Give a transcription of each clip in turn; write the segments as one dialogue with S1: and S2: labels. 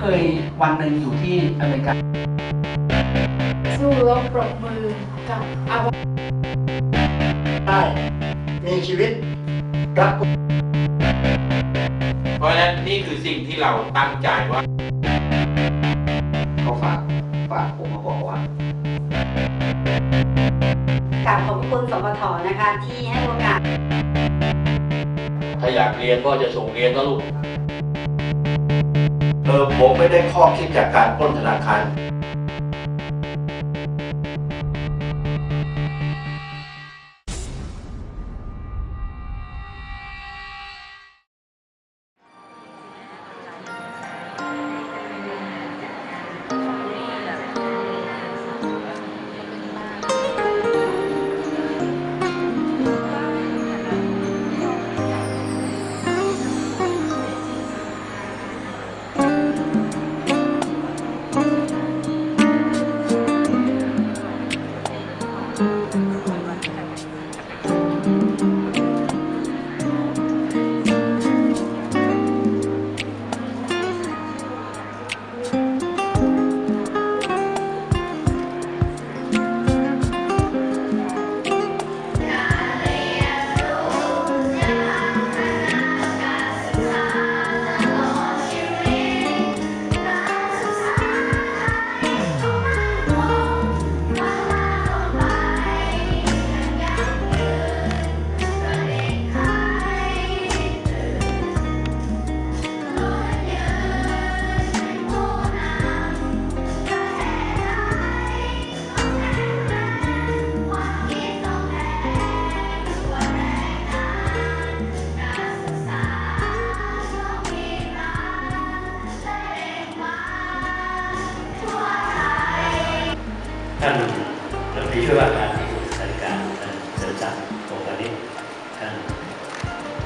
S1: เคยวันหนึ่งอยู่ที่อเมริกา
S2: สู้รบปรบมือกับอาว
S3: ได้มีชีวิตรัก
S4: เพราะฉะนั้นนี่คือสิ่งที่เราตั้งใจว่า
S3: เขาฝากฝากผมมาบอกว่า
S5: กราบขอบคุณสปทนะคะที่ให้โอกาส
S6: ถ้าอยากเรียนก็จะส่งเรียนนะลูก
S7: เออผมไม่ได้ข้อคิดจากการปล้นธนาคาร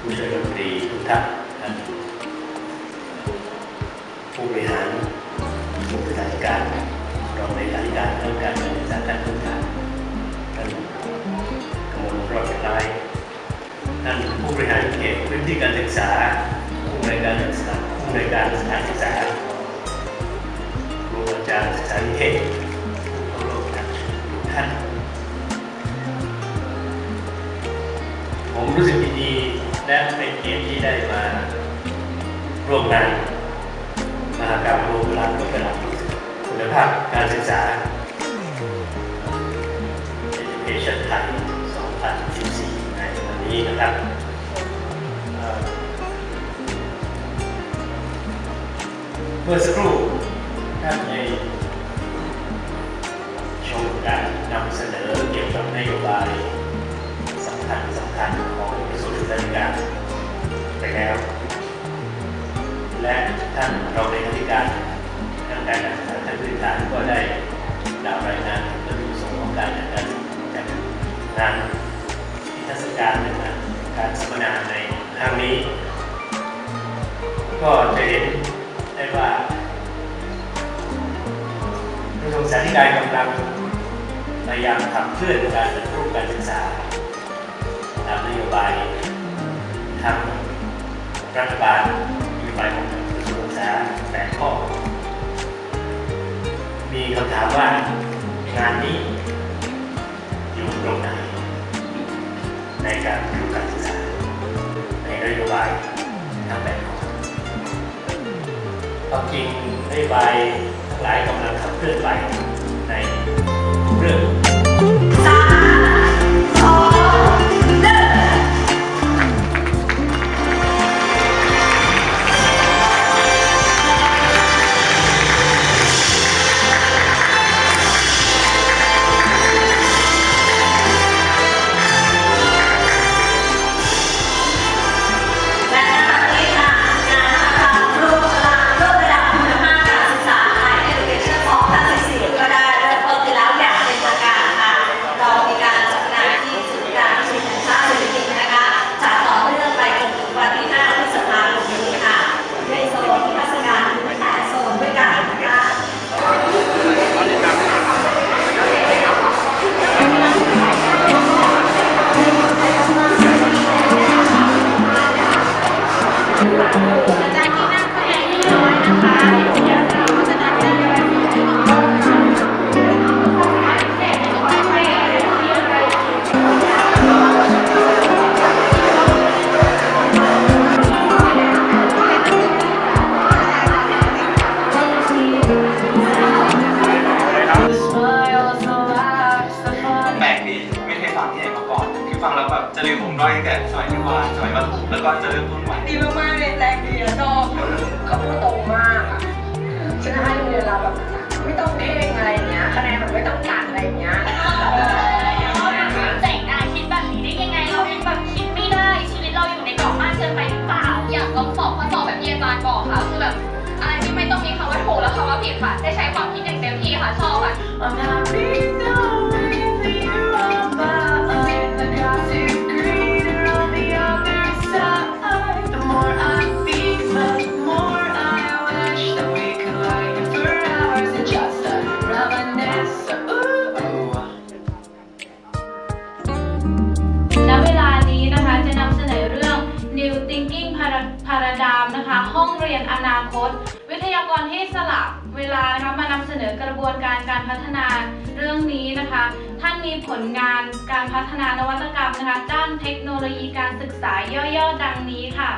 S8: ผู้ช่วยรัฐมนตรีทุกท่านผู้บริหารกรมศึกษาธิการรองเลขาธิการท่านการศึกษาท่านผู้การท่านกมลรอดไร้ท่านผู้บริหารเขตพื้นที่การศึกษา ผู้บริการศึกษาผู้บริการสถานศึกษาครูอาจารย์ศึกษาธิเขตทุกท่านผมรู้สึกดี และเป็นเกียรติที่ได้มาร่วมงานมหากรรมรวมพลังพัฒนคุณภาพการศึกษา Education ไทย2014 ในวันนี้นะครับเอ่อเมื่อสักครู่ท่านในชมการนำเสนอเกี่ยวกับนโยบายสำคัญสำคัญ ระทรวงกาการไปแล้ว และท่านรองเลขาธิการทานการศึกษาท่านพื้นฐานก็ได้กล่าวรายงานถึงประสงค์ของการจัดการจัดงานนิทรรศการนะครับการสัมมนาในครั้งนี้ ก็จะเห็นได้ว่ากระทรวงสาธารณสุขกำลังพยายามขับเคลื่อการปฏิรูปการศึกษาตามนโยบาย ทางรัฐบาลนโยบายของกระทรวงศึกษาแปดข้อ มีคำถามว่างานนี้อยู่ตรงไหนในการปฏิรูการศึกษาในนโยบายทั้งแปดข้อความจริงนโยบายทั้งหลายกำลังขับเคลื่อนไป
S9: I'm
S10: not กระบวนการการพัฒนาเรื่องนี้นะคะ ท่านมีผลงานการพัฒนานวัตกรรมนะคะด้านเทคโนโลยีการศึกษาย่อๆ ดังนี้ค่ะ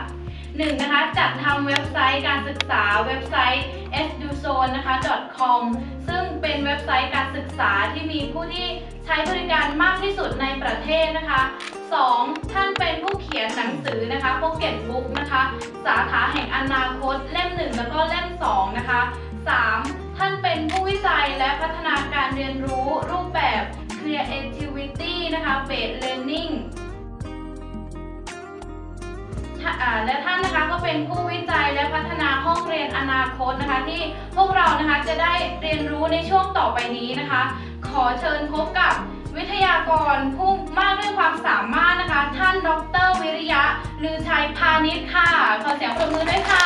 S10: หนึ่งนะคะจัดทำเว็บไซต์การศึกษาเว็บไซต์ eduzone นะคะ .com ซึ่งเป็นเว็บไซต์การศึกษาที่มีผู้ที่ใช้บริการมากที่สุดในประเทศนะคะ 2. ท่านเป็นผู้เขียนหนังสือนะคะ Pocket Book นะคะ สาขาแห่งอนาคตเล่ม 1 แล้วก็เล่ม 2 นะคะ 3. ท่านเป็นผู้ จัยและพัฒนาการเรียนรู้รูปแบบ Creativity นะคะ Based Learning และท่านนะคะก็เป็นผู้วิจัยและพัฒนาห้องเรียนอนาคตนะคะที่พวกเรานะคะจะได้เรียนรู้ในช่วงต่อไปนี้นะคะ ขอเชิญพบกับวิทยากรผู้มากด้วยความสามารถนะคะ ท่านดร วิริยะลือชัยพาณิชย์ค่ะ ขอเสียงปรบมือด้วยค่ะ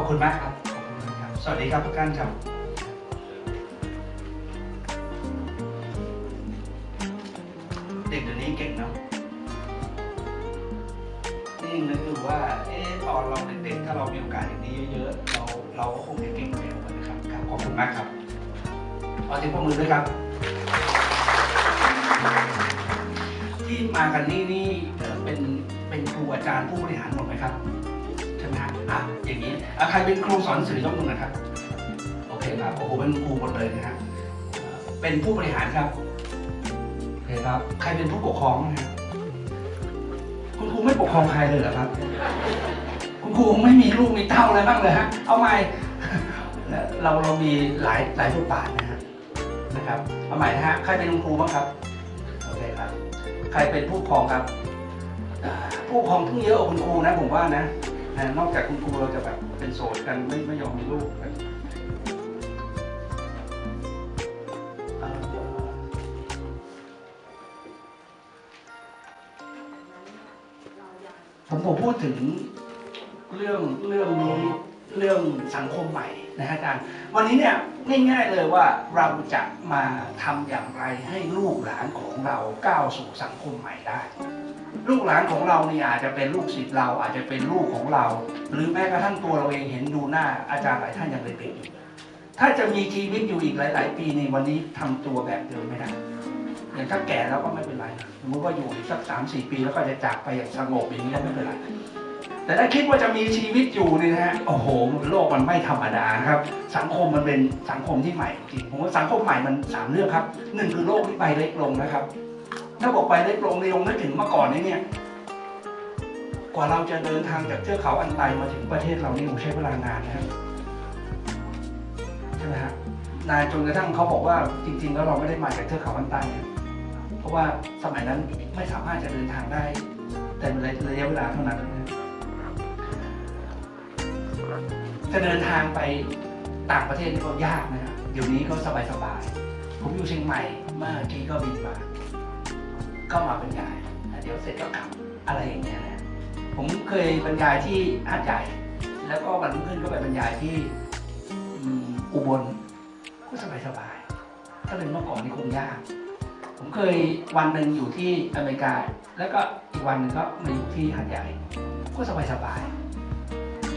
S1: อบคุณมากครับขอบคุณครับ สวัสดีครับทุกท่านครับเด็กเดี๋ยวนี้เก่งเนาะนี่นึกดูว่า เอ๊ะตอนเราเด็กๆถ้าเรามีโอกาสอย่างนี้เยอะๆ เราเราก็คงจะเก่งเร็วกันนะครับครับ ขอบคุณมากครับขอเสียงปรบมือด้วยครับ ที่มากันนี่นี่เอ่อเป็นเป็นครูอาจารย์ผู้บริหารหมดไหมครับ อะอย่างนี้อะใครเป็นครูสอนสือยกมือหนะครับโอเคครับโอ้โหเป็นครูหมดเลยนะฮะเอ่อเป็นผู้บริหารครับโอเคครับ ใครเป็นผู้ปกครองนะฮะคุณครูไม่ปกครองใครเลยเหรอครับ คุณครูไม่มีลูกมีเต้าอะไรบ้างเลยฮะเอาใหม่เราเรามีหลายหลายบทบาทนะฮะนะครับเอาใหม่นะฮะใครเป็นคุณครูบ้างครับโอเคครับ ใครเป็นผู้ปกครองครับผู้ปกครองเพิ่งเยอะกว่าคุณครูนะผมว่านะ นะนอกจากคุณครูเราจะแบบเป็นโสดกันไม่ไม่ยอมมีลูกผมผมพูดถึงเรื่องเรื่องนี้เรื่องสังคมใหม่นะฮะอาจารย์วันนี้เนี่ยง่ายๆเลยว่าเราจะมาทำอย่างไรให้ลูกหลานของเราก้าวสู่สังคมใหม่ได้ ลูกหลานของเราเนี่ยอาจจะเป็นลูกศิษย์เราอาจจะเป็นลูกของเรา หรือแม้กระทั่งตัวเราเองเห็นดูหน้าอาจารย์หลายท่านยังเด็กอยู่ถ้าจะมีชีวิตอยู่อีกหลาย ๆ ปีในวันนี้ทำตัวแบบเดิมไม่ได้อย่างถ้าแก่แล้วก็ไม่เป็นไรสมมติว่าอยู่อีกสักสามสี่ปีแล้วก็จะจากไปอย่างสงบอย่างนี้ก็ไม่เป็นไรแต่ถ้าคิดว่าจะมีชีวิตอยู่เนี่ยนะฮะโอ้โหโลกมันไม่ธรรมดาครับ สังคมมันเป็นสังคมที่ใหม่จริงผมว่าสังคมใหม่มันสามเรื่องครับหนึ่งคือโลกที่ใบเล็กลงนะครับ ถ้าบอกไปเล็กลงในยงนึกถึงเมื่อก่อนนี้เนี่ย กว่าเราจะเดินทางจากเทือกเขาอันไตมาถึงประเทศเรานี่คงใช้เวลานานนะครับใช่ไหมฮะนานจนกระทั่งเขาบอกว่าจริง ๆ แล้วเราไม่ได้มาจากเทือกเขาอันไตนะเพราะว่าสมัยนั้นไม่สามารถจะเดินทางได้ แต่ระยะเวลาเท่านั้นนะจะเดินทางไปต่างประเทศนี่ก็ยากนะครับเดี๋ยวนี้ก็สบายๆผมอยู่เชียงใหม่เมื่อกี้ก็บินมา ก็มาบรรยายเดี๋ยวเสร็จก็กลับอะไรอย่างเงี้ยนะผมเคยบรรยายที่หาดใหญ่แล้วก็วันรุ่งขึ้นก็ไปบรรยายที่อุบลก็สบายสบายถ้าเป็นเมื่อก่อนนี่คงยาก ผมเคยวันหนึ่งอยู่ที่อเมริกา แล้วก็อีกวันหนึ่งก็มาอยู่ที่หาดใหญ่ก็สบายสบาย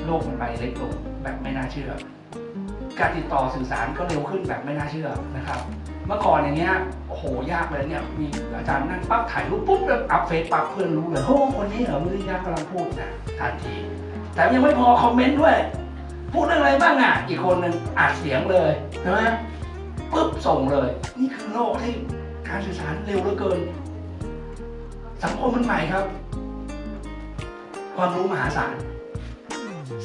S1: โลกมันไปเล็กลงแบบไม่น่าเชื่อ การติดต่อสื่อสารก็เร็วขึ้นแบบไม่น่าเชื่อนะครับ เมื่อก่อนอย่างเงี้ยโอ้โหยากเลยเนี่ยมีอาจารย์นั่งปั๊บถ่ายรูปปุ๊บแล้วอัพเฟซปั๊บเพื่อนรู้เลยโอ้คนนี้เหรอวิริยะกำลังพูดนะทันที แต่ยังไม่พอคอมเมนต์ด้วย พูดเรื่องอะไรบ้างอะ อีกคนหนึ่งอัดเสียงเลยใช่ไหมปุ๊บส่งเลย นี่คือโลกที่กการสื่อสารเร็วเหลือเกิน สังคมมันใหม่ครับ ความรู้มหาศาล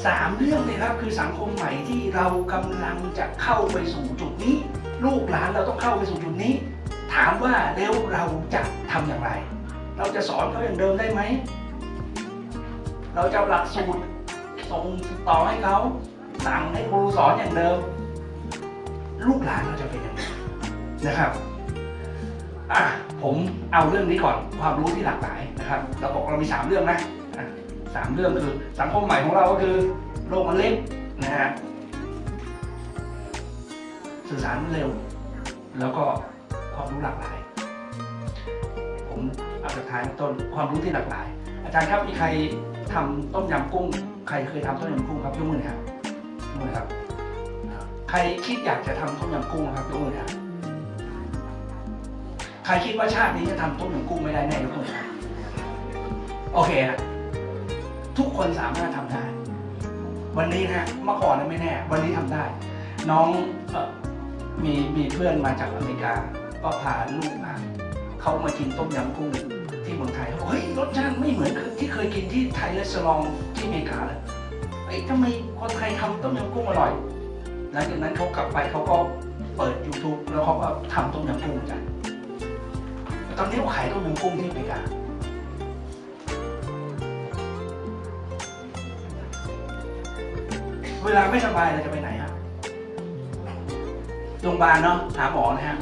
S1: สามเรื่องเนี่ยครับคือสังคมใหม่ที่เรากำลังจะเข้าไปสู่จุดนี้ ลูกหลานเราต้องเข้าไปสู่จุดนี้ ถามว่าแล้วเราจะทำอย่างไร เราจะสอนเขาอย่างเดิมได้ไหม เราจะหลักสูตรส่งต่อให้เขาสั่งให้ครูสอนอย่างเดิม ลูกหลานเราจะเป็นยังไงนะครับอะผมเอาเรื่องนี้ก่อนความรู้ที่หลากหลายนะครับเราบอกเรามีสามเรื่องนะอะสามเรื่องคือสังคมใหม่ของเราก็คือโลกมันเล็กนะฮะ สื่อสารเร็ว แล้วก็ความรู้หลากหลาย ผมเอาจากท้ายต้นความรู้ที่หลากหลาย อาจารย์ครับมีใครทำต้มยำกุ้ง ใครเคยทำต้มยำกุ้งครับยกมือน่อยครับยกมือครับ ใครคิดอยากจะทำต้มยำกุ้งครับยกมือครับใครคิดว่าชาตินี้จะทำต้มยำกุ้งไม่ได้แน่ยกมือครับโอเคนะทุกคนสามารถทำได้ วันนี้นะเมื่อก่อนนะไม่แน่ วันนี้ทำได้ น้องเมีมีเพื่อนมาจากอเมริกา ก็พาลูกมาเขามากินต้มยำกุ้งที่เมืองไทยเขาบอกเฮ้ยรสชาติไม่เหมือนที่เคยกินที่ไทยและสลองที่อเมริกาเลยเอ้ทำไมคนไทยทำต้มยำกุ้งอร่อย หลังจากนั้นเขากลับไปเขาก็เปิด YouTube แล้วเขาก็ทำต้มยำกุ้งกันตอนนี้เขาขายต้มยำกุ้งที่อเมริกาเวลาไม่สบายเราจะไปไหน โรงพยาบาลเนาะหาหมอนะฮะ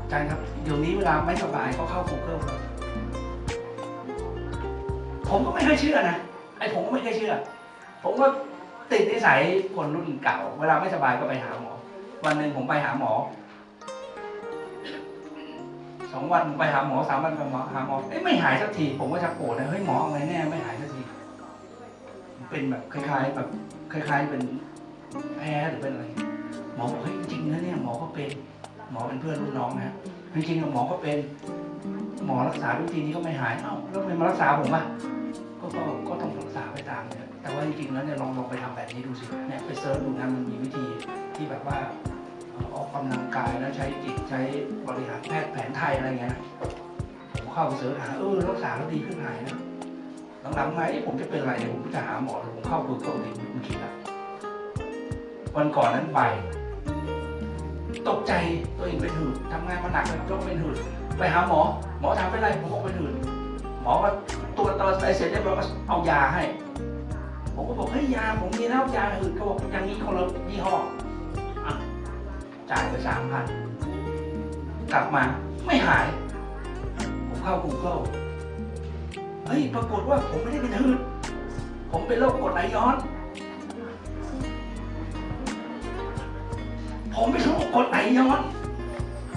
S1: อาจารย์ครับ เดี๋ยวนี้เวลาไม่สบายก็เข้า Google เลผมก็ไม่เคยเชื่อนะไอ้ผมก็ไม่เคยเชื่อ ผมก็ติดนิสัยคนรุ่นเก่า เวลาไม่สบายก็ไปหาหมอ วันหนึ่งผมไปหาหมอสองวันไปหาหมอสามวันไปหาหาหมอเอ้ยไม่หายสักที ผมก็ชักโกรธนะเฮ้ยหมอเอาไงแน่ไม่หายสักที เป็นแบบคล้ายๆแบบคล้าย ๆ เป็นแพ้หรือเป็นอะไร หมอบอกเฮ้ยจริงนะเนี่ยหมอก็เป็น หมอเป็นเพื่อนรุ่นน้องนะจริงๆหมอก็เป็น หมอรักษาวิธีนี้ก็ไม่หายเอ้าแล้วทำไมมารักษาผมอะก็ก็ก็ต้องรักษาไปตามเนี่ยแต่ว่าจริงๆแล้วเนี่ยลองลองไปทำแบบนี้ดูสิเนี่ยไปเซิร์ชดูนะมันมีวิธีที่แบบว่าออกกำลังกายแล้วใช้จิตใช้บริหารแพทย์แผนไทยอะไรเงี้ยผมเข้าไปเสิร์ชหาเออรักษาแล้วดีขึ้นหายนะหลังๆมาเอ๊ะผมจะเป็นอะไรเนี่ยผมจะหาหมอเลยผมเข้ากูเกิลดิผมคิดแล้ววันก่อนนั้นไป ตกใจตัวเองเป็นหืดทำงานมาหนักเลยก็เป็นหืดไปหาหมอ หมอถามเป็นไรผมบอกเป็นหืดหมอก็ตรวจตอะไรเสร็จเรียบร้อยก็เอายาให้ ผมก็บอกเฮ้ยยาผมมีแล้วยาหืดเขาบอกอย่างนี้คนละยี่ห้อจ่ายไปสามพันกลับมาไม่หาย ผมเข้า Google เฮ้ยปรากฏว่าผมไม่ได้เป็นหืดผมเป็นโรคกรดไหลย้อน ผมเป็นโรคกดไหลย้อน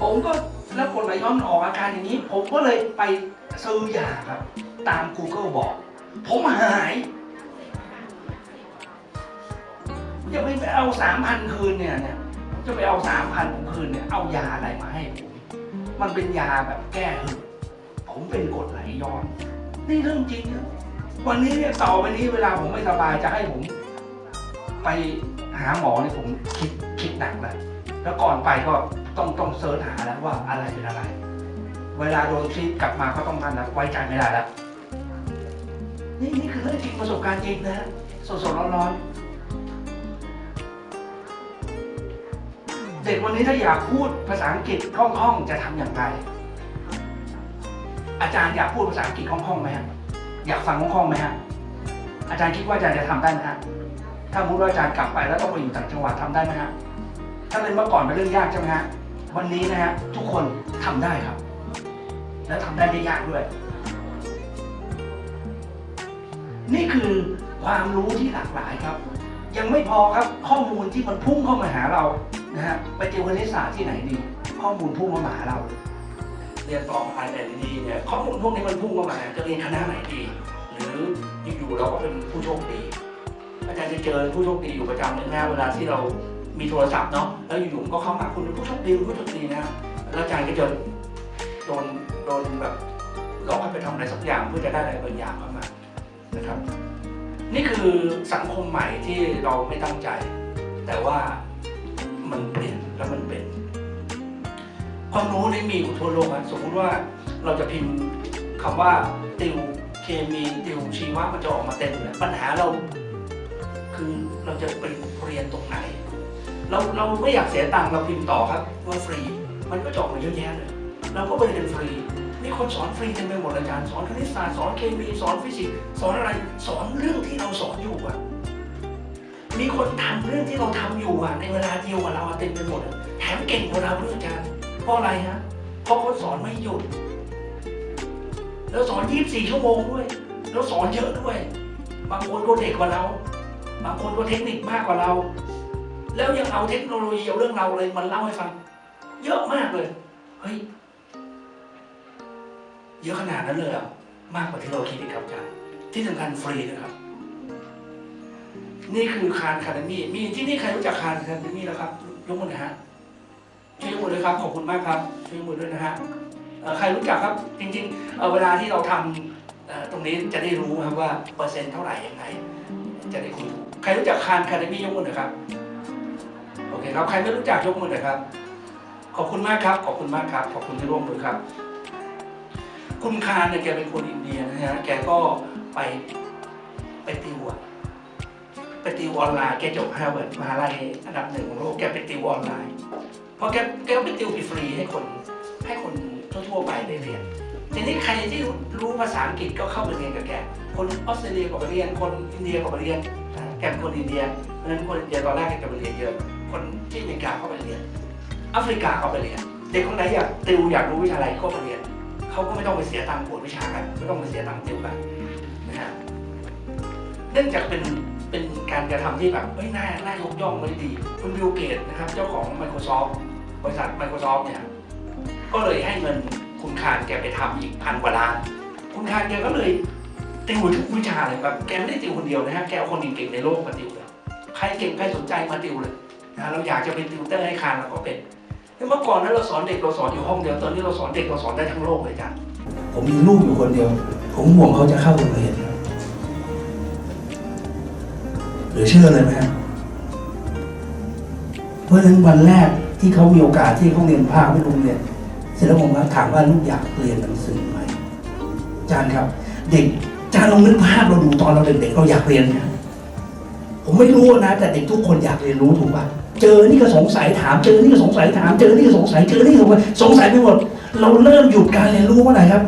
S1: ผมก็แล้วกดไหลย้อนออกอาการอย่างนี้ ผมก็เลยไปซื้อยาครับ ตาม Google บอก ผมหายจะไปเอาสามพันคืนเนี่ยเนี่ยจะไปเอาสามพันผมคืนเนี่ยเอายาอะไรมาให้ผมมันเป็นยาแบบแก้หืดผมเป็นกดไหลย้อนนี่เรื่องจริงนะวันนี้เนี่ยต่อไปนี้เวลาผมไม่สบายจะให้ผม ไป หาหมอเนี่ยผมคิดคิดหนักเลยแล้วก่อนไปก็ต้องต้องเสิร์ชหาแล้วว่าอะไรเป็นอะไร เวลาโดนทรีตกลับมาก็ต้องทันแล้วไว้ใจไม่ได้แล้วนี่นี่คือเรื่องจริงประสบการณ์จริงนะฮะสดสดร้อนร้อนเด็กวันนี้ถ้าอยากพูดภาษาอังกฤษคล่องๆจะทำอย่างไร อาจารย์อยากพูดภาษาอังกฤษคล่องๆไหมฮะอยากฟังคล่องๆไหมฮะอาจารย์คิดว่าอาจารย์จะทำได้ไหมฮะ ถ้ามุดว่าอาจารย์กลับไปแล้วต้องไปอยู่ต่างจังหวัดทำได้ไหมฮะถ้าเป็นเมื่อก่อนเป็นเรื่องยากใช่ไหมฮะวันนี้นะฮะทุกคนทำได้ครับ และทำได้ไม่ยากด้วย นี่คือความรู้ที่หลากหลายครับ ยังไม่พอครับข้อมูลที่มันพุ่งเข้ามาหาเรานะฮะไปเจอคณิตศาสตร์ที่ไหนดี ข้อมูลพุ่งเข้ามาหาเราเรียนต่อมหาลัยดีเนี่ยข้อมูลพวกนี้มันพุ่งเข้ามาจะเรียนคณะไหนดี หรืออยู่ๆเราก็เป็นผู้โชคดี อาจารย์จะเจอผู้โชคดีอยู่ประจำเลยนะเวลาที่เรามีโทรศัพท์เนาะแล้วอยู่ๆมันก็เข้ามาคุณเป็นผู้โชคดีผู้โชคดีนะแล้วอาจารย์ก็จะโดนโดนแบบหลอกให้ไปทำอะไรสักอย่างเพื่อจะได้อะไรบางอย่างเข้ามานะครับ นี่คือสังคมใหม่ที่เราไม่ตั้งใจ แต่ว่ามันเปลี่ยนแล้วมันเป็นความรู้นี่มีอยู่ทั่วโลกอะสมมุติว่าเราจะพิมพ์คำว่าติวเคมีติวชีวะมันจะออกมาเต็มเลยปัญหาเรา คือเราจะไปเรียนตรงไหน เราเราไม่อยากเสียตังค์เราพิมพ์ต่อครับว่าฟรี มันก็จะออกมาเยอะแยะเลยเราก็ไปเรียนฟรีมีคนสอนฟรีเต็มไปหมดอาจารย์สอนคณิตศาสตร์สอนเคมีสอนฟิสิกส์สอนอะไรสอนเรื่องที่เราสอนอยู่อะมีคนทำเรื่องที่เราทำอยู่อะในเวลาเดียวกับเราเต็มไปหมดแถมเก่งกว่าเราด้วยอาจารย์เพราะอะไรฮะเพราะเขาสอนไม่หยุดแล้วสอน 24 ชั่วโมงด้วย แล้วสอนเยอะด้วย บางคนก็เด็กกว่าเรา บางคนก็เทคนิคมากกว่าเรา แล้วยังเอาเทคโนโลยีเอาเรื่องเราเลยมันเล่าให้ฟัง เยอะมากเลย เฮ้ย เยอะขนาดนั้นเลยเหรอะมากกว่าที่เราคิดอีกครับอาจารย์ที่สำคัญฟรีนะครับ นี่คือคานคาเดมี่มีที่นี่ใครรู้จักคานคาเดมี่แล้วครับยกมือนะฮะช่วยยกมือด้วยครับ ขอบคุณมากครับช่วยยกมือด้วยนะฮะใครรู้จักครับ จริงๆเอ่อเวลาที่เราทำเอ่อตรงนี้จะได้รู้ครับว่าเปอร์เซ็นต์เท่าไหร่ยังไง จะได้คุยถูก ใครรู้จักคานคาเดมี่ยกมือหน่อยครับ โอเคครับ ใครไม่รู้จักยกมือหน่อยครับ ขอบคุณมากครับ ขอบคุณมากครับ ขอบคุณที่ร่วมมือครับ คุณคานเนี่ยแกเป็นคนอินเดียนะฮะ แกก็ไปไปติวไปติวออนไลน์ แกจบฮาร์วาร์ดมหาลัยอันดับหนึ่งของโลก แกไปติวออนไลน์ เพราะแกแกก็ไปติวฟรีให้คนให้คนทั่วๆไปได้เรียนทีนี้ใครที่รู้ภาษาอังกฤษก็เข้าไปเรียนกับแก คนออสเตรเลียก็ไปเรียน คนอินเดียก็ไปเรียน แกเป็นคนอินเดียเพราะฉะนั้นคนอินเดียตอนแรกแกจะไปเรียนเยอะ คนที่อเมริกาก็ไปเรียนแอฟริกาก็ไปเรียน เด็กคนไหนอยากติวอยากรู้วิชาอะไรก็ไปเรียนเขาก็ไม่ต้องไปเสียตังค์ปวดวิชากันไม่ต้องไปเสียตังค์ติวกันนะฮะเนื่องจากเป็นเป็นการกระทำที่แบบเฮ้ยน่าน่ายกย่องเลยดี คุณบิลเกตนะครับ เจ้าของ Microsoft บริษัท Microsoft เนี่ย ก็เลยให้เงินคุณคานแกไปทำอีกพันกว่าล้าน คุณคานแกก็เลย ติวทุกวิชาเลยแบบแกไม่ได้ติวคนเดียวนะฮะแกเอาคนเก่งๆในโลกมาติวเลยใครเก่งใครสนใจมาติวเลยนะเราอยากจะเป็นติวเตอร์ให้คานเราก็เป็นเมื่อก่อนนั้นเราสอนเด็กเราสอนอยู่ห้องเดียวตอนนี้เราสอนเด็กเราสอนได้ทั้งโลกเลยจ้ะผมมีลูกอยู่คนเดียว ผมห่วงเขาจะเข้าโรงเรียนหรือเชื่อเลยไหมครับเพราะฉะนั้นวันแรกที่เขามีโอกาสที่เขาเรียนภาคไม่โรงเรียนเสร็จแล้วผมก็ถามว่าลูกอยากเรียนหนังสือไหมอาจารย์ครับ เด็ก จารย์ลองนึกภาพเราดูตอนเราเด็กๆเราอยากเรียนนี่ยผมไม่รู้นะ แต่เด็กทุกคนอยากเรียนรู้ถูกป่ะเจอนี่ก็สงสัยถาม เจอนี่ก็สงสัยถาม เจอนี่ก็สงสัยเจอนี่ก็สงสัยสงสัยไปหมด เราเริ่มหยุดการเรียนรู้เมื่อไหร่ครับ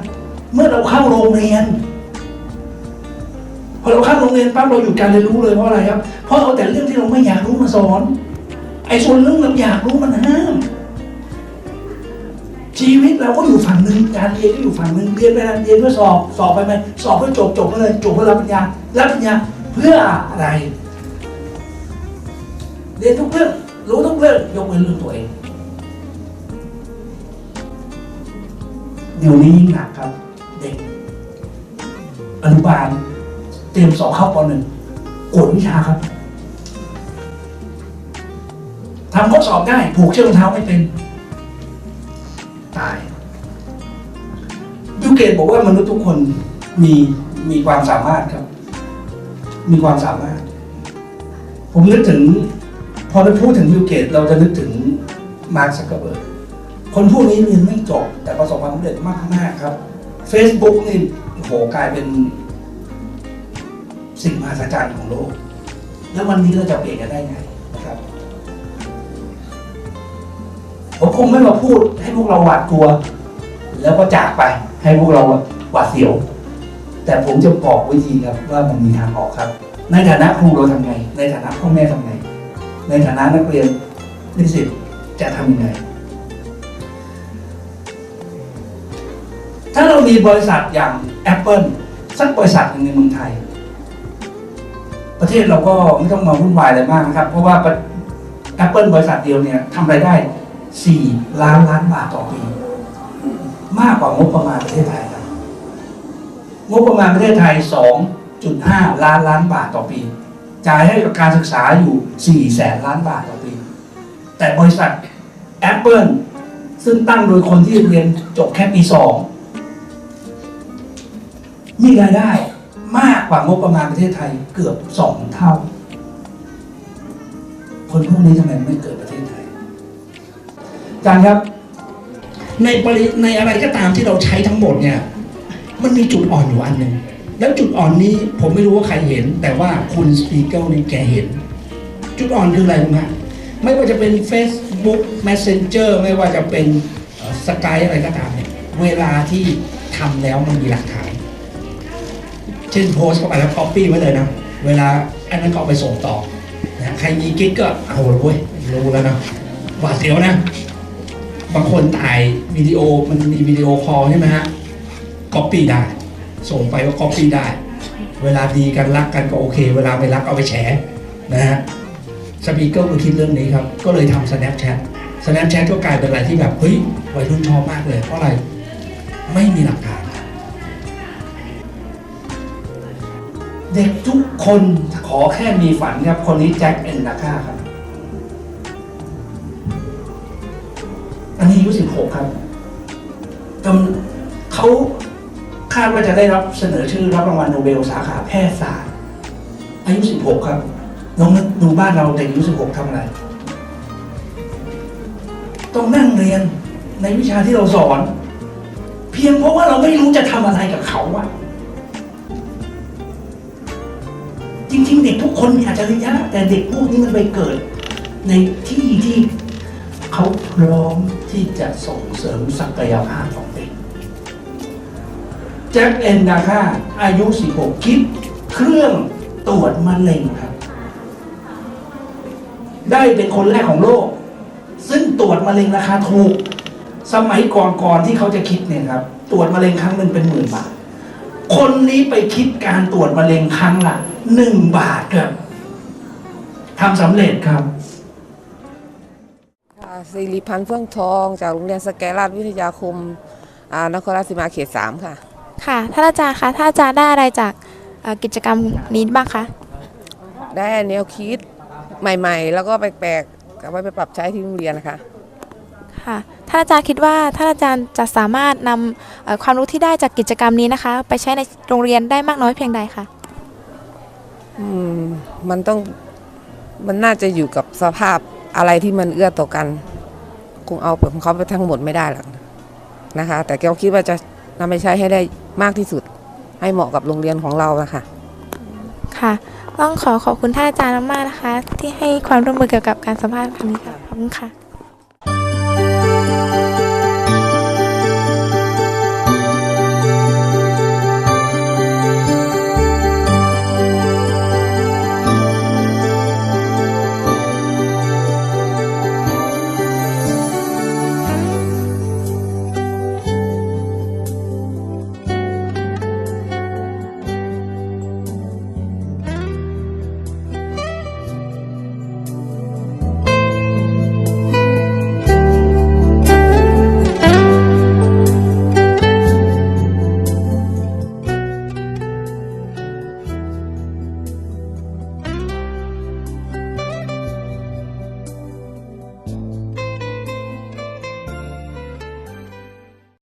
S1: เมื่อเราเข้าโรงเรียนพอเราเข้าโรงเรียนปั๊บเราหยุดการเรียนรู้เลยเพราะอะไรครับ เพราะเอาแต่เรื่องที่เราไม่อยากรู้มาสอน ไอ้ส่วนเรื่องเราอยากรู้มันห้าม ชีวิตเราก็อยู่ฝั่งหนึ่งการเรียนก็อยู่ฝั่งหนึ่งเรียนไปนะเรียนเพื่อสอบสอบไปไหมสอบเพื่อจบจบไปเลยจบเพื่อรับปริญญารับปริญญาเพื่ออะไร เรียนทุกเรื่องรู้ทุกเรื่องยกเว้นเรื่องตัวเองเดี๋ยวนี้ยิ่งหนักครับ เด็กอนุบาลเตรียมสอบเข้าปหนึ่งกวดวิชาครับทำข้อสอบได้ผูกเชือกรองเท้าไม่เป็น เกตบอกว่ามนุษย์ทุกคนมีมีความสามารถครับ มีความสามารถ ผมนึกถึง พอเราพูดถึงบิลเกตเราจะนึกถึงมาร์คซักเกอร์เบิร์กคนพวกนี้เรียนไม่จบแต่ประสบความสำเร็จมากมากครับ Facebook นี่โอ้โหกลายเป็น สิ่งมหัศจรรย์ของโลก แล้ววันนี้เราจะเปลี่ยนกันได้ไงนะครับผมคงไม่มาพูดให้พวกเราหวาดกลัว แล้วก็จากไป ให้พวกเราหวาดเสียว แต่ผมจะบอกวิธีครับว่ามันมีทางออกครับ ในฐานะครูเราทำไง ในฐานะพ่อแม่ทำไง ในฐานะนักเรียนนิสิตจะทำยังไง ถ้าเรามีบริษัทอย่าง Apple สักบริษัทหนึ่งในเมืองไทย ประเทศเราก็ไม่ต้องมาวุ่นวายอะไรมากนะครับ เพราะว่า Apple บริษัทเดียวเนี่ยทำรายได้ 4 ล้านล้านบาทต่อปี มากกว่างบประมาณประเทศไทยครับงบประมาณประเทศไทย 2.5 ล้านล้านบาทต่อปี จ่ายให้กับการศึกษาอยู่ 4 แสนล้านบาทต่อปี แต่บริษัท Apple ซึ่งตั้งโดยคนที่เรียนจบแค่ปี2มีรายได้มากกว่างบประมาณประเทศไทยเกือบ2เท่า คนพวกนี้ทำไมไม่เกิดประเทศไทยอาจารย์ครับ ในปริในอะไรก็ตามที่เราใช้ทั้งหมดเนี่ย มันมีจุดอ่อนอยู่อันหนึ่งแล้วจุดอ่อนนี้ผมไม่รู้ว่าใครเห็น แต่ว่าคุณสปีกเกิลนี่แกเห็น จุดอ่อนคืออะไรรู้ไหมไม่ว่าจะเป็น Facebook Messenger ไม่ว่าจะเป็นสกายอะไรก็ตามเนี่ยเวลาที่ทำแล้วมันมีหลักฐานเช่นโพสเข้าไปแล้ว copy ไว้เลยนะ เวลาอันนั้นก็ไปส่งต่อนะใครมีกิ๊กก็เอาเลยเว้ยรู้แล้วนะหวาเสียวนะ บางคนถ่ายวิดีโอมันมีวิดีโอคอลใช่ไหมฮะ copy ได้ ส่งไปว่าก็ copy ได้ เวลาดีกันรักกันก็โอเค เวลาไม่รักเอาไปแฉนะฮะสปีกเกอร์ก็คิดเรื่องนี้ครับ ก็เลยทำ Snapchat Snapchat ก็กลายเป็นอะไรที่แบบเฮ้ยวัยรุ่นชอบมากเลย เพราะอะไรไม่มีหลักฐานเด็กทุกคนขอแค่มีฝันครับ คนนี้แจ็คเอ็นดาค่าครับ อันนี้อายุ16ครับกำเขาคาดว่าจะได้รับเสนอชื่อรับรางวัลโนเบลสาขาแพทยศาสตร์ อายุ16ครับลองนึกดูบ้านเราเด็กอายุ16ทำอะไร ต้องนั่งเรียนในวิชาที่เราสอน เพียงเพราะว่าเราไม่รู้จะทำอะไรกับเขาอะจริงๆ เด็กทุกคนมีอัจฉริยะแต่เด็กพวกนี้มันไปเกิด ในที่ที่ เขาพร้อมที่จะส่งเสริมศักยภาพของเด็กแจ็คเอนดาค่าอายุ 16 คิดเครื่องตรวจมะเร็งครับ ได้เป็นคนแรกของโลก ซึ่งตรวจมะเร็งราคาถูก สมัยก่อนๆที่เขาจะคิดเนี่ยครับ ตรวจมะเร็งครั้งหนึ่งเป็นหมื่นบาท คนนี้ไปคิดการตรวจมะเร็งครั้งละหนึ่งบาทครับทำสำเร็จครับ
S11: สิริพันธ์เฟื่องทอง จากโรงเรียนสแกราชวิทยาคมอ่านครราชสีมาเขตสามค่ะ
S12: ค่ะท่านอาจารย์คะท่านอาจารย์ได้อะไรจากเอ่อกิจกรรมนี้บ้างคะ
S11: ได้แนวคิดใหม่ ๆ แล้วก็แปลกๆเอาไว้ไปปรับใช้ที่โรงเรียนนะคะ
S12: ค่ะท่านอาจารย์คิดว่าท่านอาจารย์จะสามารถนำเอ่อความรู้ที่ได้จากกิจกรรมนี้นะคะ ไปใช้ในโรงเรียนได้มากน้อยเพียงใดคะ
S11: อืมมันต้องมันน่าจะอยู่กับสภาพอะไรที่มันเอื้อต่อกันค คงเอาของเขาไปทั้งหมดไม่ได้หรอกนะคะ แต่เราคิดว่าจะนำไปใช้ให้ได้มากที่สุด ให้เหมาะกับโรงเรียนของเรานะคะ
S12: ค่ะ ต้องขอขอบคุณท่านอาจารย์มากนะคะ ที่ให้ความร่วมมือเกี่ยวกับการสัมภาษณ์ครั้งนี้ค่ะขอบคุณค่ะ